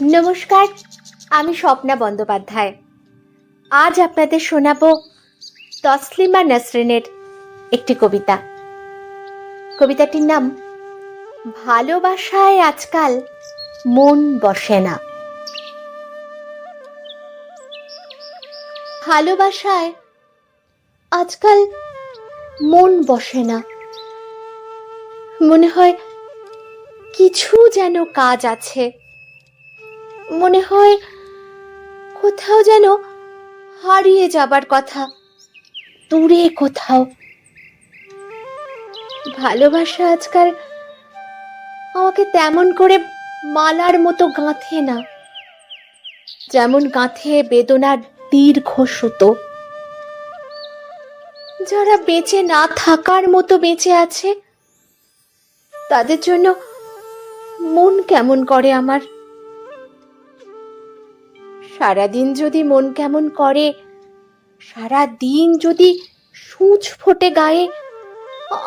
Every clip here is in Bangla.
নমস্কার, আমি স্বপ্না বন্দ্যোপাধ্যায়। আজ আপনাদের শোনাবো তসলিমা নাসরিনের একটি কবিতা। কবিতাটির নাম, ভালোবাসায় আজকাল মন বসে না। ভালোবাসায় আজকাল মন বসে না। মনে হয় কিছু যেন কাজ আছে। মনে হয় কোথাও যেন হারিয়ে যাবার কথা। দূরে কোথাও। ভালোবাসা আজকাল আমাকে তেমন করে মালার মতো গাঁথে না। যেমন গাঁথে বেদনার দীর্ঘ সুতো যারা বেঁচে না থাকার মতো বেঁচে আছে, তাদের জন্য মন কেমন করে আমার? সারাদিন যদি মন কেমন করে সারা দিন যদি সূচ ফোটে গায়ে,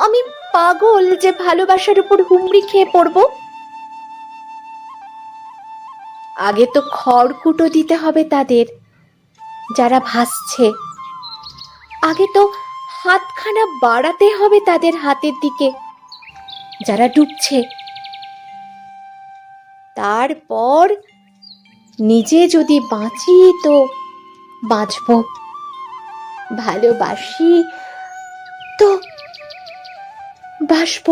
আমি পাগল যে ভালোবাসার উপর হুমড়ি খেয়ে পড়ব। আগে তো খড়কুটো দিতে হবে তাদের, যারা ভাসছে। আগে তো হাতখানা বাড়াতে হবে তাদের হাতের দিকে, যারা ডুবছে। তারপর নিজে যদি বাঁচি তো বাঁচব। ভালোবাসি তো বাসব